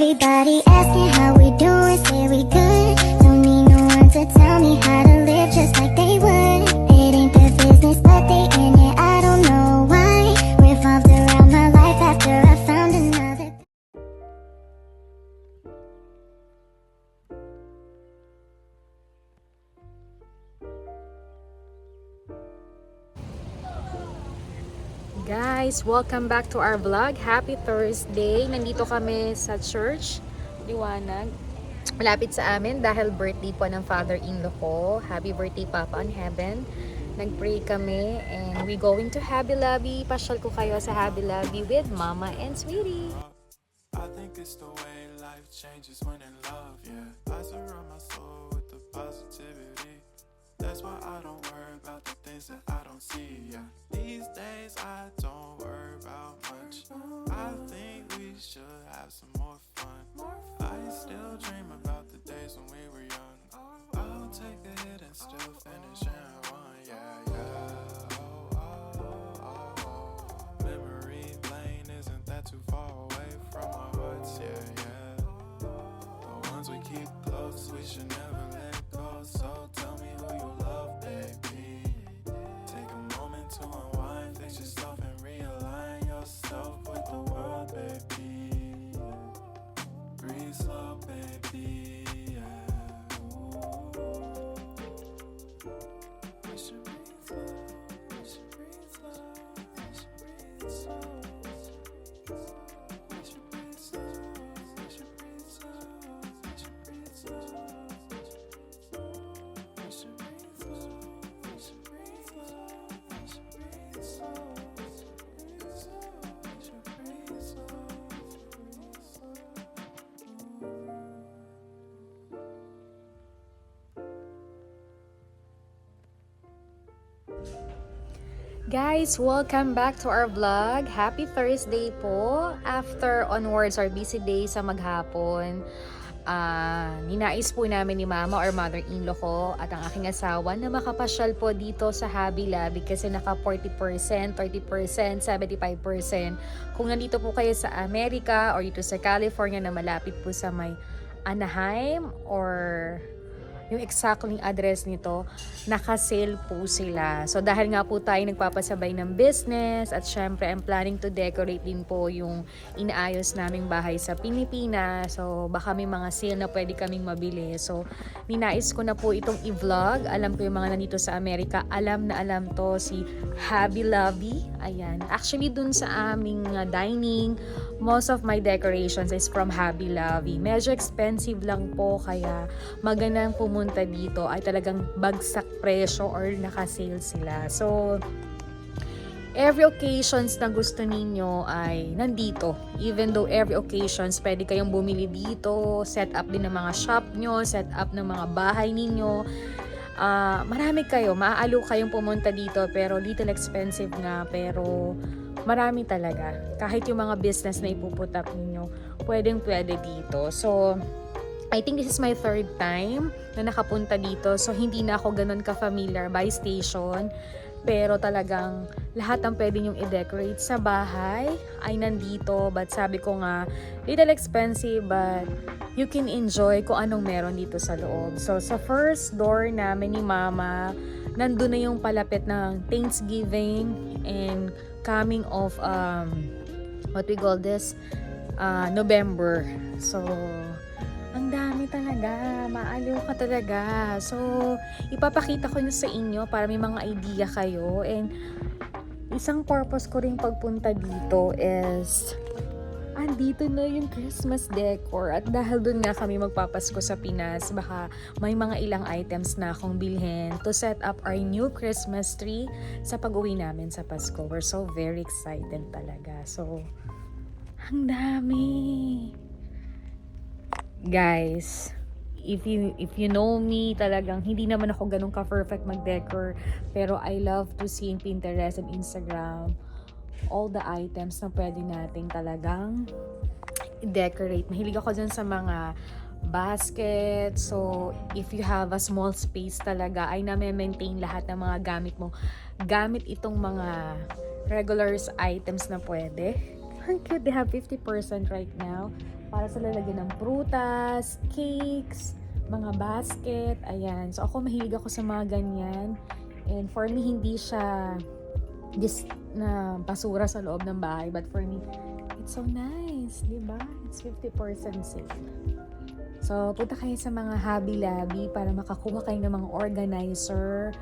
Everybody asking how we doing, say we good. Don't need no one to tell me how to Welcome back to our vlog. Happy Thursday. Nandito kami sa church. Liwanag. Malapit sa amin dahil birthday po ng father-in-law ko. Happy birthday, Papa on Heaven. Nag-pray kami and we going to Happy Lobby. Pasyal ko kayo sa Happy Lobby with Mama and Sweetie. I think it's the way life changes when in love, yeah. I surround my soul with the positivity. That's why I don't worry things that I don't see, yeah. These days I don't worry about much. I think we should have some more fun. I still dream about the days when we were young. I'll take a hit and still finish and one, Guys, welcome back to our vlog. Happy Thursday po. After onwards our busy day sa maghapon, ah ninais po namin ni mama or mother-in-law ko at ang aking asawa na makapasyal po dito sa Hobby Lobby kasi naka 40%, 30%, 75%. Kung nandito po kayo sa Amerika or dito sa California na malapit po sa may Anaheim or yung exactly address nito, naka-sale po sila. So dahil nga po tayo nagpapasabay ng business at syempre I'm planning to decorate din po yung inaayos naming bahay sa Pilipinas. So baka may mga sale na pwede kaming mabili. So ninais ko na po itong i-vlog. Alam ko yung mga nandito sa Amerika, alam na alam to si Hobby Lobby. Ayan. Actually dun sa aming uh, dining, most of my decorations is from Hobby Lobby. Medyo expensive lang po kaya magandang pumunta dito ay talagang bagsak presyo or naka-sale sila. So, every occasions na gusto ninyo ay nandito. Even though every occasions, pwede kayong bumili dito, set up din ng mga shop nyo, set up ng mga bahay ninyo. Ah, marami kayo, maaalo kayong pumunta dito pero little expensive nga pero marami talaga. Kahit yung mga business na ipuput up ninyo, pwedeng pwede dito. So, I think this is my third time na nakapunta dito. So, hindi na ako ganun ka-familiar by station. Pero talagang lahat ng pwede nyong i-decorate sa bahay ay nandito. But sabi ko nga, little expensive but you can enjoy kung anong meron dito sa loob. So, sa first door namin ni Mama, nandun na yung palapit ng Thanksgiving and coming of um, what we call this, uh, November. So, ang dami talaga. Maaliw ka talaga. So, ipapakita ko na sa inyo para may mga idea kayo. And, isang purpose ko rin pagpunta dito is andito na yung Christmas decor at dahil dun nga kami magpapasko sa Pinas baka may mga ilang items na akong bilhin to set up our new Christmas tree sa pag-uwi namin sa Pasko. We're so very excited talaga. So, ang dami guys, if you if you know me, talagang hindi naman ako ganun ka-perfect mag-decor, pero I love to see in Pinterest and Instagram all the items na pwede nating talagang decorate. Mahilig ako dyan sa mga basket. So, if you have a small space talaga, ay na-maintain lahat ng mga gamit mo. Gamit itong mga regulars items na pwede. Sobrang cute. They have 50% right now para sa lalagyan ng prutas, cakes, mga basket. Ayan. So ako mahilig ako sa mga ganyan. And for me, hindi siya dis na basura sa loob ng bahay. But for me, it's so nice. di ba? It's 50% safe. So, punta kayo sa mga Hobby Lobby para makakuha kayo ng mga organizer.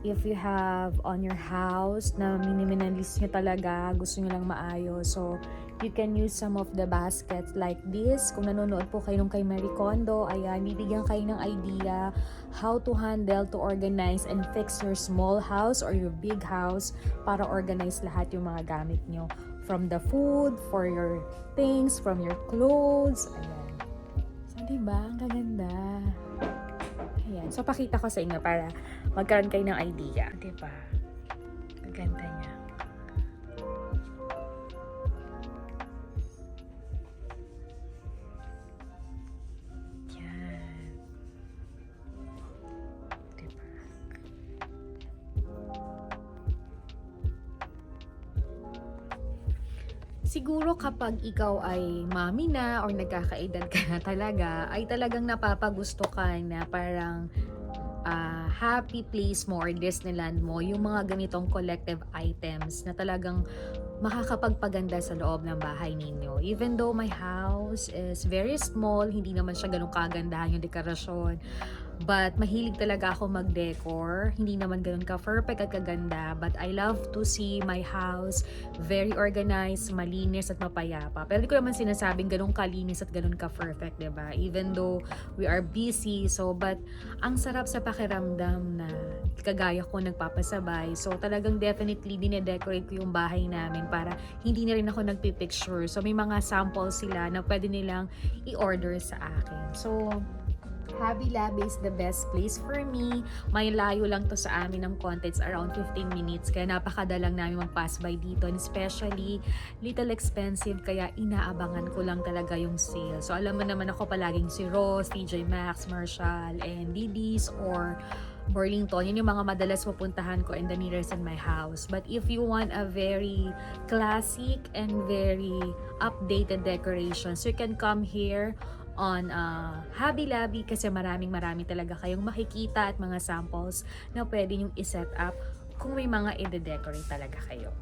If you have on your house na minimalist nyo talaga, gusto nyo lang maayos. So, you can use some of the baskets like this. Kung nanonood po kayo nung kay Marie Kondo, ayan, bibigyan kayo ng idea how to handle, to organize, and fix your small house or your big house para organize lahat yung mga gamit nyo. From the food, for your things, from your clothes, ayan. So, diba? Ang gaganda. Ayan. So, pakita ko sa inyo para magkaroon kayo ng idea. Diba? Ang ganda niya. Siguro kapag ikaw ay mami na or nagkakaedad ka na talaga, ay talagang napapagusto ka na parang ah, happy place mo or Disneyland mo, yung mga ganitong collective items na talagang makakapagpaganda sa loob ng bahay ninyo. Even though my house is very small, hindi naman siya ganun kagandahan yung dekorasyon. But mahilig talaga ako mag-decor. Hindi naman ganun ka-perfect at kaganda. But I love to see my house very organized, malinis at mapayapa. Pero di ko naman sinasabing ganun kalinis at ganun ka-perfect, ba? Even though we are busy, so but ang sarap sa pakiramdam na kagaya ko nagpapasabay. So talagang definitely dine-decorate ko yung bahay namin para hindi na rin ako nagpipicture. So may mga samples sila na pwede nilang i-order sa akin. So Hobby Lobby is the best place for me. May layo lang to sa amin ng konti. It's around 15 minutes. Kaya napakadalang namin mag-pass by dito. And especially, little expensive. Kaya inaabangan ko lang talaga yung sale. So alam mo naman ako palaging si Ross, TJ Maxx, Marshall, and Diddy's or Burlington. Yun yung mga madalas pupuntahan ko and the nearest in my house. But if you want a very classic and very updated decorations, you can come here on uh, Hobby Lobby kasi maraming marami talaga kayong makikita at mga samples na pwede nyong iset up kung may mga i-decorate talaga kayo.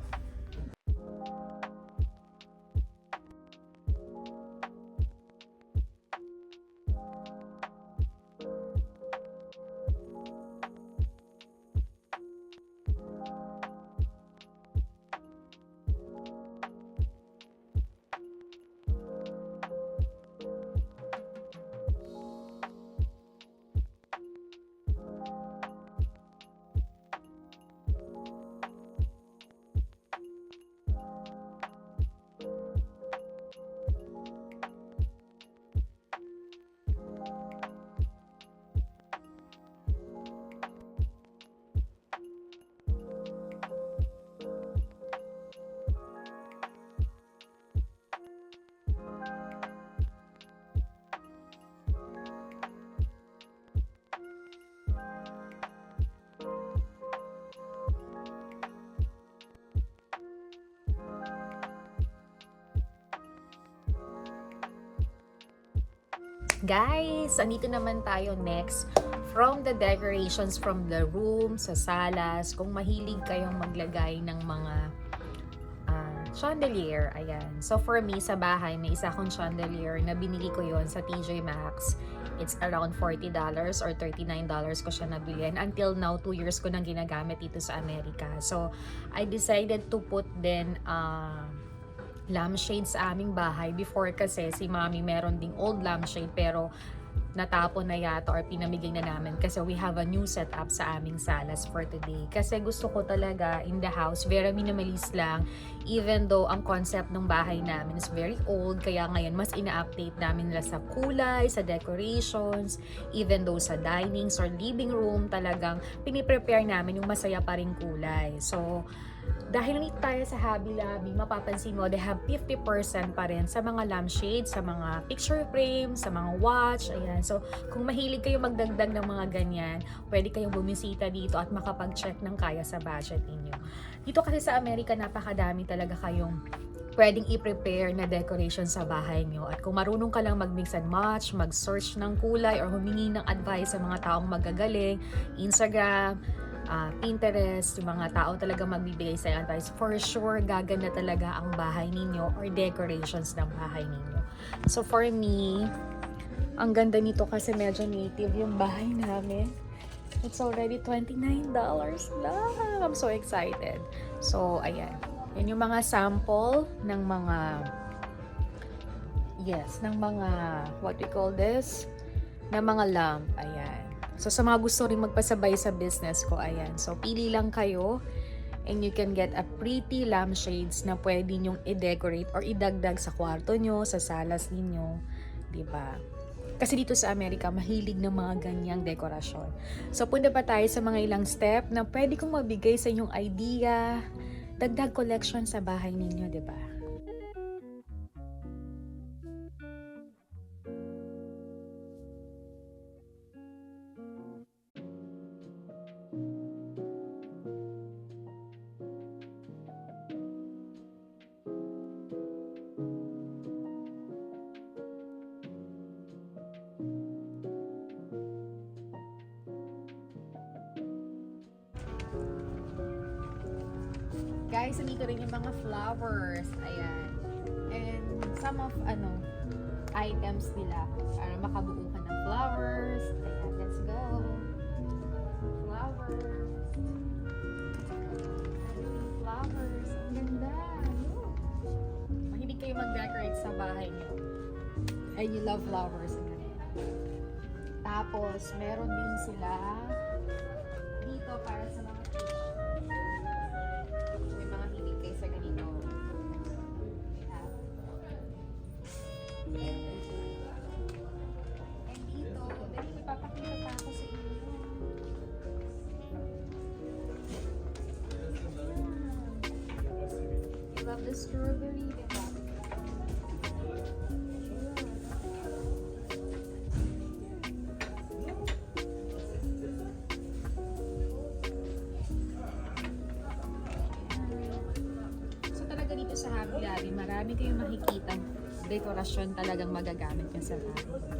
Guys, andito naman tayo next from the decorations from the room, sa salas, kung mahilig kayong maglagay ng mga ah, chandelier, ayan. So for me, sa bahay, may isa akong chandelier na binili ko yon sa TJ Maxx. It's around $40 or $39 ko siya nabili. And until now, 2 years ko nang ginagamit dito sa Amerika. So, I decided to put then uh, lampshade sa aming bahay. Before kasi si mami meron ding old lampshade pero natapon na yata or pinamigay na namin kasi we have a new setup sa aming salas for today. Kasi gusto ko talaga in the house, very minimalist lang. Even though ang concept ng bahay namin is very old, kaya ngayon mas ina-update namin nila sa kulay, sa decorations, even though sa dinings or living room, talagang piniprepare namin yung masaya pa rin kulay. So, dahil nandito tayo sa Hobby Lobby, mapapansin mo, they have 50% pa rin sa mga lampshades, sa mga picture frame, sa mga watch, ayan. So, kung mahilig kayo magdagdag ng mga ganyan, pwede kayong bumisita dito at makapag-check ng kaya sa budget ninyo. Dito kasi sa Amerika, napakadami talaga kayong pwedeng i-prepare na decoration sa bahay nyo. At kung marunong ka lang mag-mix and match, mag-search ng kulay or humingi ng advice sa mga taong magagaling, Instagram, ah, Pinterest, yung mga tao talaga magbibigay sa advice, for sure, gaganda talaga ang bahay ninyo or decorations ng bahay ninyo. So for me, ang ganda nito kasi medyo native yung bahay namin. It's already $29 lang. I'm so excited. So, ayan. Yan yung mga sample ng mga yes, ng mga what we call this? ng mga lamp. Ayan. So, sa mga gusto rin magpasabay sa business ko, ayan. So, pili lang kayo and you can get a pretty lampshades na pwede nyong i-decorate or idagdag sa kwarto nyo, sa salas ninyo. ba? Kasi dito sa Amerika, mahilig ng mga ganyang dekorasyon. So, punta pa tayo sa mga ilang step na pwede kong mabigay sa inyong idea, dagdag collection sa bahay ninyo, ba? Guys, nandito rin yung mga flowers. Ayan. And some of, ano, items nila para makabuo ka ng flowers. Ayan, let's go. Flowers. Flowers. Ang ganda. Mahilig kayo mag-decorate sa bahay niyo. And you love flowers. Tapos, meron din sila dito para sa mga strawberry? So talaga dito sa Happy Lobby, marami kayong makikita dekorasyon talagang magagamit niya sa bahay.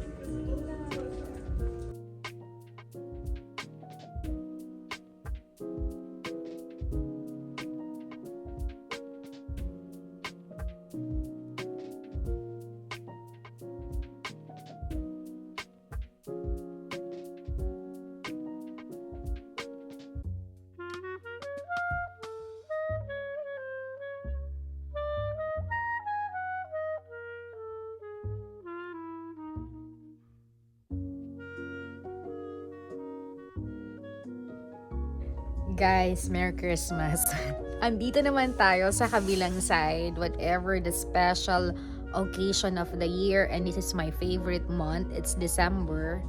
Guys, Merry Christmas! Andito naman tayo sa kabilang side, whatever the special occasion of the year, and this is my favorite month, it's December.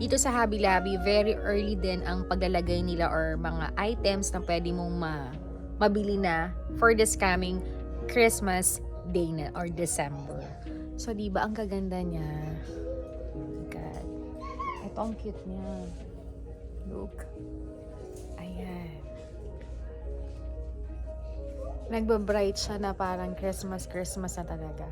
Dito sa Hobby Lobby, very early din ang paglalagay nila or mga items na pwede mong ma mabili na for this coming Christmas day na or December. So, di ba ang kaganda niya? God. Ito ang cute niya. Look. Nagbabright siya na parang Christmas, Christmas na talaga.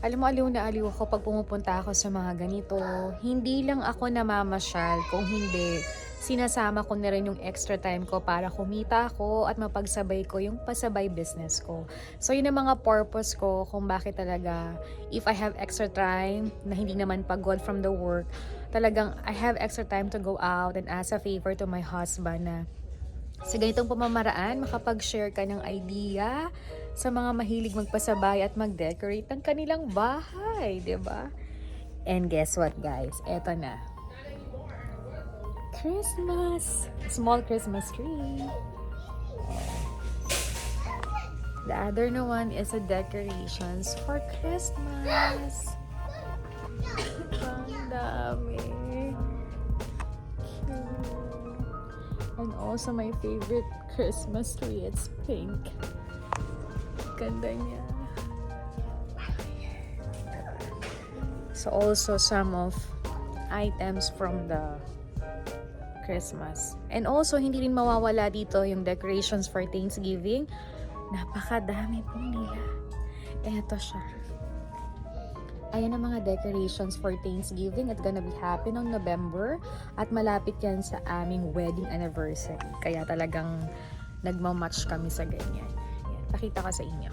Alam mo, aliw na aliw ako pag pumupunta ako sa mga ganito. Hindi lang ako namamasyal, kung hindi, sinasama ko na rin yung extra time ko para kumita ako at mapagsabay ko yung pasabay business ko. So, yun ang mga purpose ko kung bakit talaga, if I have extra time, na hindi naman pagod from the work, talagang I have extra time to go out and ask a favor to my husband na sa ganitong pamamaraan, makapag-share ka ng idea sa mga mahilig magpasabay at mag-decorate ng kanilang bahay, ba? And guess what, guys? Eto na. Christmas! Small Christmas tree. The other one is a decorations for Christmas. Also my favorite Christmas tree, it's pink. Ganda niya. So also some of items from the Christmas. And also hindi rin mawawala dito yung decorations for Thanksgiving. Napakadami po nila. Eto siya. Ayan ang mga decorations for Thanksgiving. It's gonna be happen on November. At malapit yan sa aming wedding anniversary. Kaya talagang nagmamatch kami sa ganyan. Ayan, pakita ko sa inyo.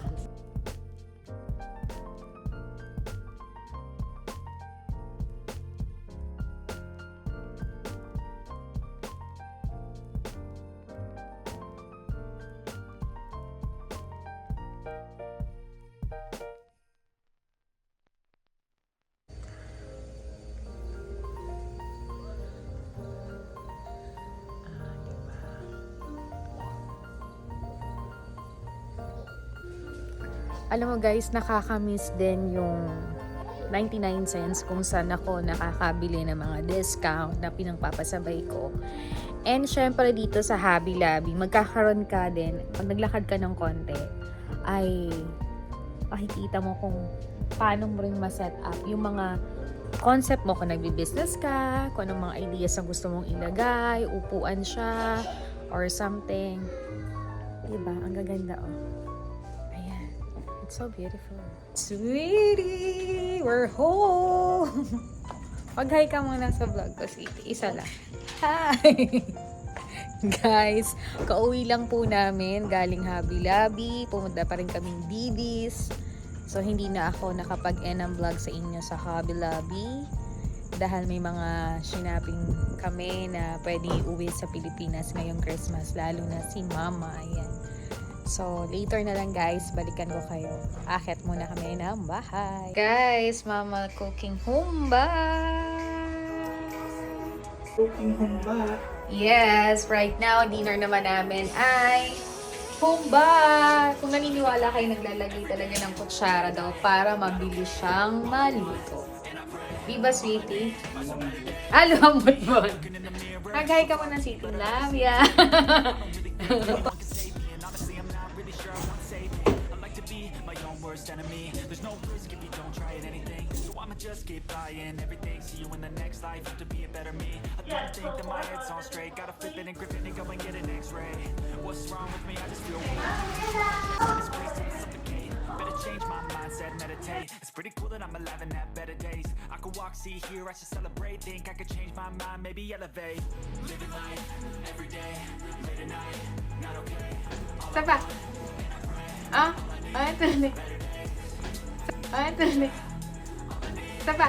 Alam mo guys, nakakamiss din yung 99 cents kung saan ako nakakabili ng mga discount na pinangpapasabay ko. And syempre dito sa Hobby Lobby, magkakaroon ka din, pag naglakad ka ng konti, ay makikita mo kung paano mo rin ma-set up yung mga concept mo kung nagbi-business ka, kung anong mga ideas na gusto mong ilagay, upuan siya, or something. Diba? Ang gaganda, oh. It's so beautiful. Sweetie! We're home! Mag-hi ka muna sa vlog ko, sweetie. Isa lang. Hi! Guys, kauwi lang po namin galing Hobby Lobby. Pumunta pa rin kaming Didis. So, hindi na ako nakapag-end ng vlog sa inyo sa Hobby Lobby. Dahil may mga shinaping kami na pwede uwi sa Pilipinas ngayong Christmas. Lalo na si Mama. Ayan. So, later na lang guys, balikan ko kayo. Akit muna kami ng bahay. Guys, Mama cooking humba! Cooking humba. Yes, right now, dinner naman namin ay humba. Kung naniniwala kayo, naglalagay talaga ng kutsara daw para mabilis siyang maluto. Di ba, sweetie? Lumamot mo. Naghay ka mo ng sweetie. Love ya. worst enemy. There's no risk if you don't try at anything. So I'ma just keep buying everything. See you in the next life, have to be a better me. I don't think that my head's on straight. Gotta flip it and grip it and go and get an x-ray. What's wrong with me? I just feel weak. This place till I suffocate. Better change my mindset, meditate. It's pretty cool that I'm alive and have better days. I could walk, see, hear, I should celebrate. Think I could change my mind, maybe elevate. Living life every day, late at night, not okay. Isa pa. Ah, ay, tuloy. Ay, tuloy. Isa pa.